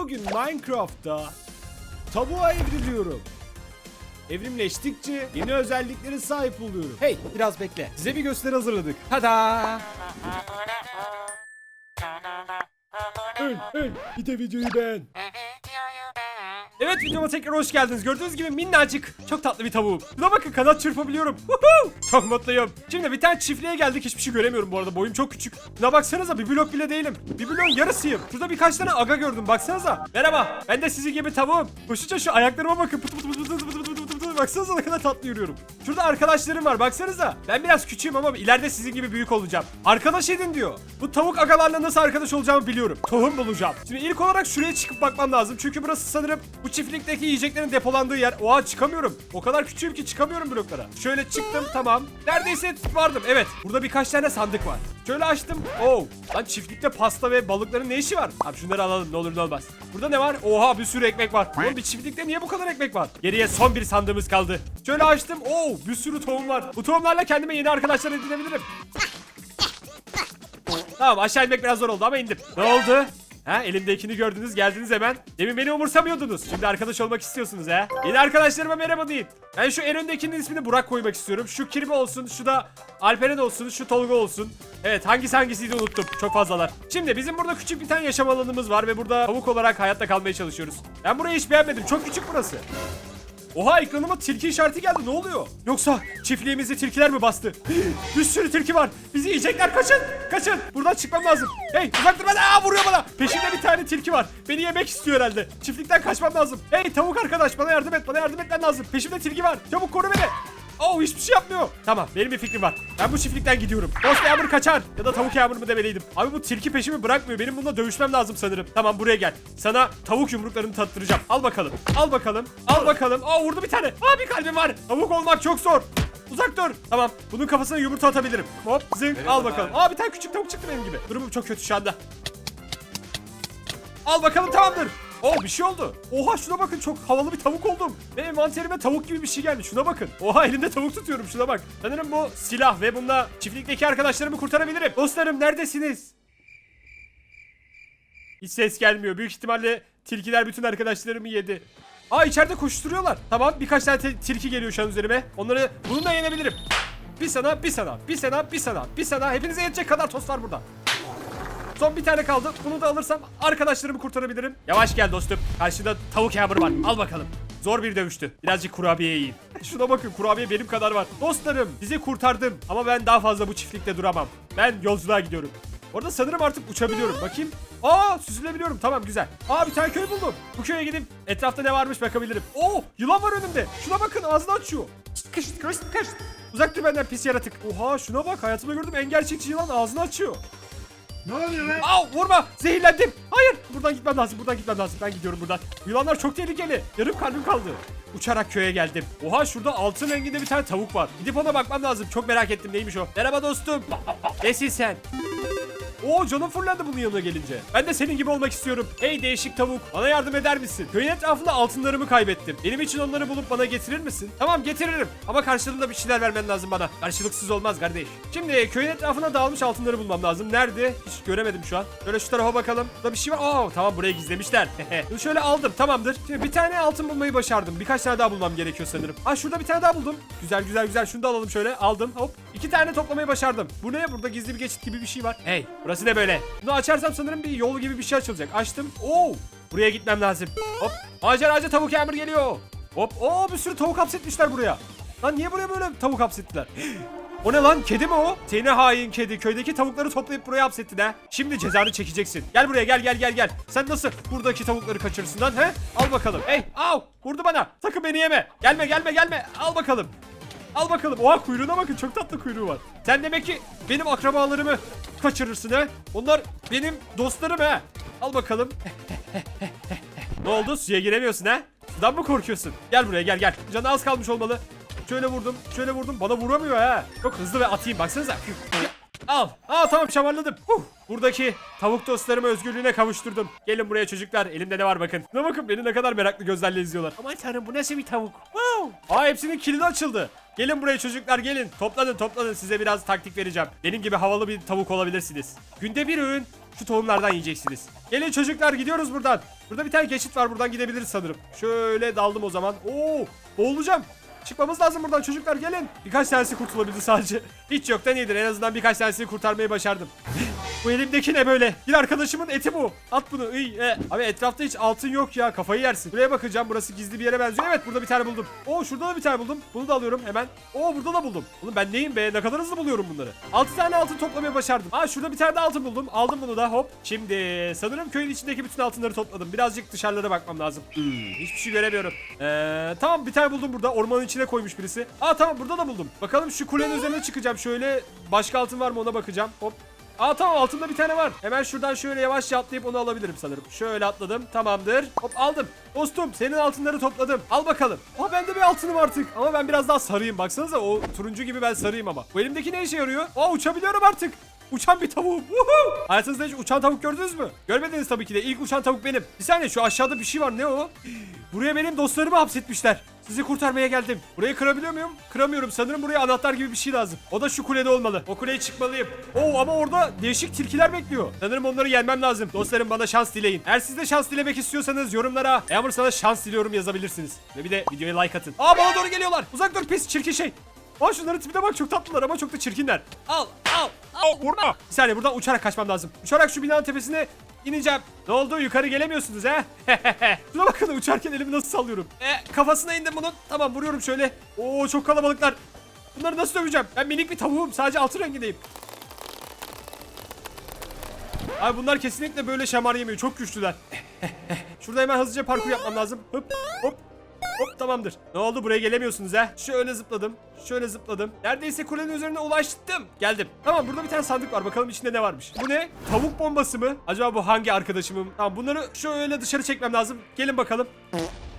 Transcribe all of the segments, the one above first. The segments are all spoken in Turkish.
Bugün Minecraft'ta tavuğa evriliyorum. Evrimleştikçe yeni özelliklere sahip oluyorum. Hey biraz bekle. Size bir gösteri hazırladık. Tada! Öl öl bir de videoyu beğen. Evet videoma tekrar hoş geldiniz. Gördüğünüz gibi minnacık, çok tatlı bir tavuğum. Buna bakın kanat çırpabiliyorum. Woohoo! Çok mutluyum. Şimdi bir tane çiftliğe geldik. Hiçbir şey göremiyorum bu arada. Boyum çok küçük. Buna baksanıza bir blok bile değilim. Bir bloğun yarısıyım. Şurada birkaç tane aga gördüm. Baksanıza. Merhaba. Ben de sizin gibi tavuğum. Koşunca şu ayaklarıma bakın. Pıt pıt pıt pıt pıt pıt pıt. Baksanıza ne kadar tatlı yürüyorum. Şurada arkadaşlarım var. Baksanıza. Ben biraz küçüğüm ama ileride sizin gibi büyük olacağım. Arkadaş edin diyor. Bu tavuk agalarla nasıl arkadaş olacağımı biliyorum. Tohum bulacağım. Şimdi ilk olarak şuraya çıkıp bakmam lazım. Çünkü burası sanırım bu çiftlikteki yiyeceklerin depolandığı yer. Oha çıkamıyorum. O kadar küçüğüm ki çıkamıyorum bloklara. Şöyle çıktım tamam. Neredeyse vardım. Evet. Burada birkaç tane sandık var. Şöyle açtım. Oo. Lan çiftlikte pasta ve balıkların ne işi var? Abi şunları alalım ne olur ne olmaz. Burada ne var? Oha bir sürü ekmek var. Oğlum bir çiftlikte niye bu kadar ekmek var? Geriye son bir sandığımız kaldı. Şöyle açtım. Oo bir sürü tohum var. Bu tohumlarla kendime yeni arkadaşlar edinebilirim. Tamam aşağı inmek biraz zor oldu ama indim. Ne oldu? Ha elimdekini gördünüz geldiniz hemen. Demin beni umursamıyordunuz. Şimdi arkadaş olmak istiyorsunuz ha. Yeni arkadaşlarıma merhaba deyin. Ben şu en öndekinin ismini Burak koymak istiyorum. Şu Kirby olsun, şu da Alperen olsun, şu Tolga olsun. Evet hangisi hangisiydi unuttum. Çok fazlalar. Şimdi bizim burada küçük bir tane yaşam alanımız var ve burada tavuk olarak hayatta kalmaya çalışıyoruz. Ben burayı hiç beğenmedim. Çok küçük burası. Oha ekranıma tilki işareti geldi ne oluyor? Yoksa çiftliğimizi tilkiler mi bastı? bir sürü tilki var. Bizi yiyecekler kaçın. Kaçın. Buradan çıkmam lazım. Hey uzak dur bana. Aa vuruyor bana. Peşimde bir tane tilki var. Beni yemek istiyor herhalde. Çiftlikten kaçmam lazım. Hey tavuk arkadaş bana yardım et. Bana yardım etmen lazım. Peşimde tilki var. Çabuk koru beni. Oh hiçbir şey yapmıyor. Tamam benim bir fikrim var. Ben bu çiftlikten gidiyorum. Dost yağmur kaçar. Ya da tavuk yağmur mu demeliydim. Abi bu tilki peşimi bırakmıyor. Benim bununla dövüşmem lazım sanırım. Tamam buraya gel. Sana tavuk yumruklarını tattıracağım. Al bakalım. Al bakalım. Al bakalım. Aa vurdu bir tane. Aa bir kalbim var. Tavuk olmak çok zor. Uzak dur. Tamam. Bunun kafasına yumurta atabilirim. Hop zınk al bakalım. Aa bir tane küçük tavuk çıktı benim gibi. Durumum çok kötü şu anda. Al bakalım tamamdır. Oo bir şey oldu. Oha şuna bakın çok havalı bir tavuk oldum. Ve envanterime tavuk gibi bir şey geldi. Şuna bakın. Oha elimde tavuk tutuyorum şuna bak. Sanırım bu silah ve bununla çiftlikteki arkadaşlarımı kurtarabilirim. Dostlarım neredesiniz? Hiç ses gelmiyor. Büyük ihtimalle tilkiler bütün arkadaşlarımı yedi. Aa içeride koşturuyorlar. Tamam birkaç tane tilki geliyor şu an üzerime. Onları bununla yenebilirim. Bir sana, bir sana, bir sana, bir sana, bir sana. Hepinize yetecek kadar tost var burada. Son bir tane kaldı. Bunu da alırsam arkadaşlarımı kurtarabilirim. Yavaş gel dostum. Karşıda tavuk yağmuru var. Al bakalım. Zor bir dövüştü. Birazcık kurabiye yiyin. Şuna bakın kurabiye benim kadar var. Dostlarım sizi kurtardım. Ama ben daha fazla bu çiftlikte duramam. Ben yolculuğa gidiyorum. Orada sanırım artık uçabiliyorum. Bakayım. Aa süzülebiliyorum. Tamam güzel. Aa bir tane köy buldum. Bu köye gidip etrafta ne varmış bakabilirim. Oo yılan var önümde. Şuna bakın ağzını açıyor. Kış kış kış. Uzak dur benden pis yaratık. Oha şuna bak hayatımda gördüğüm en gerçekçi yılan ağzını açıyor. Ne oluyor lan? Au vurma zehirlendim. Hayır buradan gitmem lazım buradan gitmem lazım. Ben gidiyorum buradan. Yılanlar çok tehlikeli. Yarım kalbim kaldı. Uçarak köye geldim. Oha şurada altın renginde bir tane tavuk var. Gidip ona bakmam lazım. Çok merak ettim neymiş o. Merhaba dostum. Nesin sen? Oo canım fırlandı bunun yanına gelince. Ben de senin gibi olmak istiyorum. Hey değişik tavuk. Bana yardım eder misin? Köyün etrafında altınlarımı kaybettim. Benim için onları bulup bana getirir misin? Tamam getiririm. Ama karşılığında bir şeyler vermen lazım bana. Karşılıksız olmaz kardeş. Şimdi köyün etrafına dağılmış altınları bulmam lazım. Nerede? Hiç göremedim şu an. Şöyle şu tarafa bakalım. Burada bir şey var. Oo tamam buraya gizlemişler. Bunu şöyle aldım tamamdır. Şimdi bir tane altın bulmayı başardım. Birkaç tane daha bulmam gerekiyor sanırım. Aa şurada bir tane daha buldum. Güzel güzel güzel. Şunu da alalım şöyle. Aldım. Hop. İki tane toplamayı başardım. Bu ne? Burada gizli bir geçit gibi bir şey var. Hey burası ne böyle? Bunu açarsam sanırım bir yol gibi bir şey açılacak. Açtım. Oo. Buraya gitmem lazım. Hop. Maceracı tavuk yağmur geliyor. Hop. Oo bir sürü tavuk hapsetmişler buraya. Lan niye buraya böyle tavuk hapsettiler? O ne lan? Kedi mi o? Seni hain kedi. Köydeki tavukları toplayıp buraya hapsettin ha. Şimdi cezanı çekeceksin. Gel buraya gel gel gel gel. Sen nasıl buradaki tavukları kaçırırsın lan he? Al bakalım. Hey au vurdu bana. Sakın beni yeme. Gelme gelme gelme. Al bakalım. Al bakalım. Oha kuyruğuna bakın. Çok tatlı kuyruğu var. Sen demek ki benim akrabalarımı kaçırırsın ha. Onlar benim dostlarım ha. Al bakalım. ne oldu? Suya giremiyorsun ha? Sudan mı korkuyorsun? Gel buraya gel gel. Canı az kalmış olmalı. Şöyle vurdum, şöyle vurdum. Bana vuramıyor ha. Çok hızlı ve atayım baksanıza. Al. Aa tamam şamarladım. Huh. Buradaki tavuk dostlarımı özgürlüğüne kavuşturdum. Gelin buraya çocuklar. Elimde ne var bakın. Ne bakın beni ne kadar meraklı gözlerle izliyorlar. Aman tanrım bu nasıl bir tavuk? Wow. Aa hepsinin kilidi açıldı. Gelin buraya çocuklar gelin. Toplanın toplanın size biraz taktik vereceğim. Benim gibi havalı bir tavuk olabilirsiniz. Günde bir öğün şu tohumlardan yiyeceksiniz. Gelin çocuklar gidiyoruz buradan. Burada bir tane geçit var buradan gidebiliriz sanırım. Şöyle daldım o zaman. Oo boğulacağım. Çıkmamız lazım buradan çocuklar gelin. Birkaç tanesi kurtulabildi sadece. Hiç yoktan iyidir en azından birkaç tanesini kurtarmayı başardım. Bu elimdeki ne böyle? Bir arkadaşımın eti bu. At bunu. Iy, e. Abi etrafta hiç altın yok ya kafayı yersin. Buraya bakacağım burası gizli bir yere benziyor. Evet burada bir tane buldum. Oo şurada da bir tane buldum. Bunu da alıyorum hemen. Oo burada da buldum. Oğlum ben neyim be ne kadar hızlı buluyorum bunları. 6 tane altın toplamayı başardım. Aa şurada bir tane de altın buldum. Aldım bunu da hop. Şimdi sanırım köyün içindeki bütün altınları topladım. Birazcık dışarılara bakmam lazım. Hmm, hiçbir şey göremiyorum. Ee, tamam bir tane buldum burada. Ormanın içine koymuş birisi. Aa tamam burada da buldum. Bakalım şu kulenin üzerine çıkacağım. Şöyle başka altın var mı ona bakacağım. Hop. Aa tamam altında bir tane var. Hemen şuradan şöyle yavaşça atlayıp onu alabilirim sanırım. Şöyle atladım. Tamamdır. Hop aldım. Dostum senin altınları topladım. Al bakalım. Aa bende bir altınım artık. Ama ben biraz daha sarıyım. Baksanıza o turuncu gibi ben sarıyım ama. Bu elimdeki ne işe yarıyor? Aa uçabiliyorum artık. Uçan bir tavuğum. Woohoo! Hayatınızda hiç uçan tavuk gördünüz mü? Görmediniz tabii ki de. İlk uçan tavuk benim. Bir saniye şu aşağıda bir şey var. Ne o? Buraya benim dostlarımı hapsetmişler. Sizi kurtarmaya geldim. Burayı kırabiliyor muyum? Kıramıyorum. Sanırım buraya anahtar gibi bir şey lazım. O da şu kulede olmalı. O kuleye çıkmalıyım. Oo ama orada değişik tilkiler bekliyor. Sanırım onları yenmem lazım. Dostlarım bana şans dileyin. Eğer siz de şans dilemek istiyorsanız yorumlara Yağmur sana şans diliyorum yazabilirsiniz. Ve bir de videoya like atın. Aa bana doğru geliyorlar. Uzak dur pis çirkin şey. Aa şunların tipine bak çok tatlılar ama çok da çirkinler. Al al al vurma. Bir saniye buradan uçarak kaçmam lazım. Uçarak şu binanın tepesine ineceğim. Ne oldu yukarı gelemiyorsunuz he? Şuna bakın uçarken elimi nasıl sallıyorum. E, kafasına indim bunun. Tamam vuruyorum şöyle. Oo çok kalabalıklar. Bunları nasıl döveceğim? Ben minik bir tavuğum. Sadece altın rengindeyim. Abi bunlar kesinlikle böyle şamar yemiyor. Çok güçlüler. Şurada hemen hızlıca parkur yapmam lazım. Hop hop Hop tamamdır. Ne oldu buraya gelemiyorsunuz ha? Şöyle zıpladım. Şöyle zıpladım. Neredeyse kulenin üzerine ulaştım. Geldim. Tamam burada bir tane sandık var. Bakalım içinde ne varmış. Bu ne? Tavuk bombası mı? Acaba bu hangi arkadaşımın? Tamam bunları şöyle dışarı çekmem lazım. Gelin bakalım.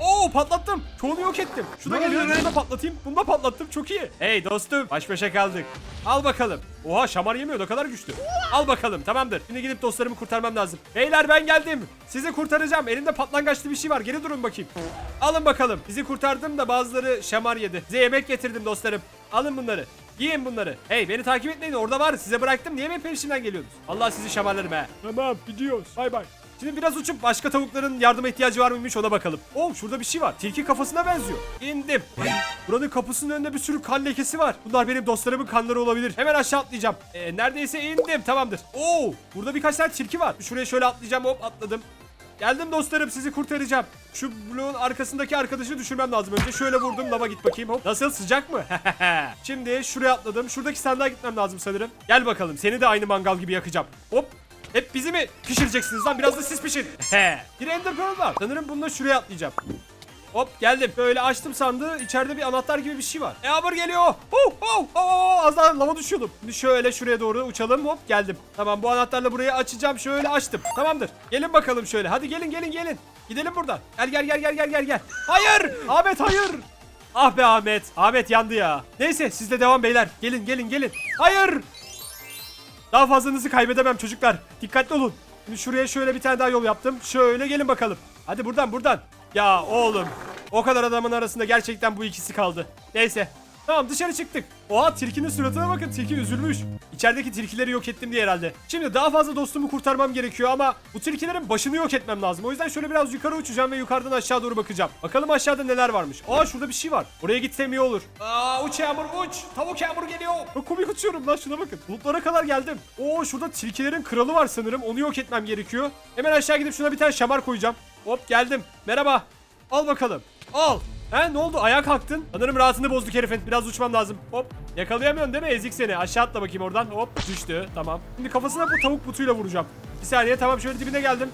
Oo patlattım. Çoğunu yok ettim. Şu da Ne geliyor. oluyor Bunu da patlatayım. Bunu da patlattım. Çok iyi. Hey dostum. Baş başa kaldık. Al bakalım. Oha şamar yemiyor. Ne kadar güçlü. Al bakalım. Tamamdır. Şimdi gidip dostlarımı kurtarmam lazım. Beyler ben geldim. Sizi kurtaracağım. Elimde patlangaçlı bir şey var. Geri durun bakayım. Alın bakalım. Bizi kurtardım da bazıları şamar yedi. Size yemek getirdim dostlarım. Alın bunları. Yiyin bunları. Hey beni takip etmeyin. Orada var. Size bıraktım. Niye benim peşimden geliyorsunuz? Allah sizi şamarlarım he. Tamam gidiyoruz. Bay bay. Şimdi biraz uçup başka tavukların yardıma ihtiyacı var mıymış ona bakalım. Oh şurada bir şey var. Tilki kafasına benziyor. İndim. Buranın kapısının önünde bir sürü kan lekesi var. Bunlar benim dostlarımın kanları olabilir. Hemen aşağı atlayacağım. Ee, neredeyse indim. Tamamdır. Oo burada birkaç tane tilki var. Şuraya şöyle atlayacağım. Hop atladım. Geldim dostlarım sizi kurtaracağım. Şu bloğun arkasındaki arkadaşı düşürmem lazım. Önce şöyle vurdum lava git bakayım hop. Nasıl sıcak mı? Şimdi şuraya atladım. Şuradaki sandığa gitmem lazım sanırım. Gel bakalım seni de aynı mangal gibi yakacağım. Hop. Hep bizi mi pişireceksiniz lan? Biraz da siz pişin. bir ender pearl var. Sanırım bununla şuraya atlayacağım. Hop geldim. Böyle açtım sandığı. İçeride bir anahtar gibi bir şey var. Yağmur geliyor. Hu hu hu. Az daha lava düşüyordum. Şimdi şöyle şuraya doğru uçalım. Hop geldim. Tamam bu anahtarla burayı açacağım. Şöyle açtım. Tamamdır. Gelin bakalım şöyle. Hadi gelin gelin gelin. Gidelim buradan. Gel gel gel gel gel gel gel. Hayır. Ahmet hayır. Ah be Ahmet. Ahmet yandı ya. Neyse siz de devam beyler. Gelin gelin gelin. Hayır. Daha fazlanızı kaybedemem çocuklar. Dikkatli olun. Şimdi şuraya şöyle bir tane daha yol yaptım. Şöyle gelin bakalım. Hadi buradan buradan. Ya oğlum. O kadar adamın arasında gerçekten bu ikisi kaldı. Neyse. Tamam dışarı çıktık. Oha tilkinin suratına bakın. Tilki üzülmüş. İçerideki tilkileri yok ettim diye herhalde. Şimdi daha fazla dostumu kurtarmam gerekiyor ama bu tilkilerin başını yok etmem lazım. O yüzden şöyle biraz yukarı uçacağım ve yukarıdan aşağı doğru bakacağım. Bakalım aşağıda neler varmış. Aa şurada bir şey var. Oraya gitsem iyi olur. Aa uç yağmur uç. Tavuk yağmur geliyor. Çok komik uçuyorum lan şuna bakın. Bulutlara kadar geldim. Oo şurada tilkilerin kralı var sanırım. Onu yok etmem gerekiyor. Hemen aşağı gidip şuna bir tane şamar koyacağım. Hop geldim. Merhaba. Al bakalım. Al. He ne oldu? Ayağa kalktın. Sanırım rahatını bozduk herifin. Biraz uçmam lazım. Hop. Yakalayamıyorsun değil mi? Ezik seni. Aşağı atla bakayım oradan. Hop. Düştü. Tamam. Şimdi kafasına bu tavuk butuyla vuracağım. Bir saniye. Tamam şöyle dibine geldim.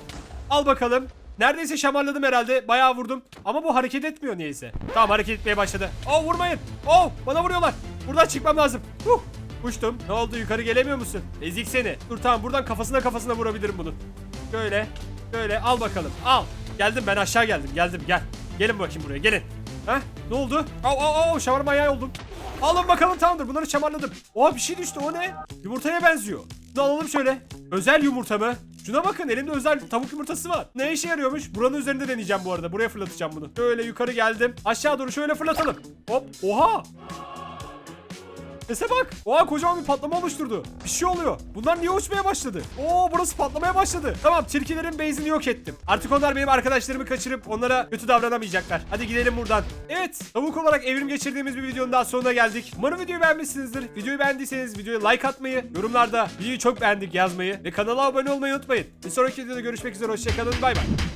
Al bakalım. Neredeyse şamarladım herhalde. Bayağı vurdum. Ama bu hareket etmiyor niyeyse. Tamam hareket etmeye başladı. Oh vurmayın. Oh bana vuruyorlar. Buradan çıkmam lazım. Huh. Uçtum. Ne oldu? Yukarı gelemiyor musun? Ezik seni. Dur tamam buradan kafasına kafasına vurabilirim bunu. Şöyle. Şöyle al bakalım. Al. Geldim ben aşağı geldim. Geldim gel. Gelin bakayım buraya gelin. Heh ne oldu? Au au au şavarma ayağı oldum. Alın bakalım tamamdır. Bunları çamarladım. Oha bir şey düştü. O ne? Yumurtaya benziyor. Bunu alalım şöyle. Özel yumurta mı? Şuna bakın elimde özel tavuk yumurtası var. Ne işe yarıyormuş? Buranın üzerinde deneyeceğim bu arada. Buraya fırlatacağım bunu. Şöyle yukarı geldim. Aşağı doğru şöyle fırlatalım. Hop. Oha. Sese bak. Oha kocaman bir patlama oluşturdu. Bir şey oluyor. Bunlar niye uçmaya başladı? Oo burası patlamaya başladı. Tamam tilkilerin base'ini yok ettim. Artık onlar benim arkadaşlarımı kaçırıp onlara kötü davranamayacaklar. Hadi gidelim buradan. Evet tavuk olarak evrim geçirdiğimiz bir videonun daha sonuna geldik. Umarım videoyu beğenmişsinizdir. Videoyu beğendiyseniz videoya like atmayı, yorumlarda videoyu çok beğendik yazmayı ve kanala abone olmayı unutmayın. Bir sonraki videoda görüşmek üzere. Hoşçakalın. Bay bay.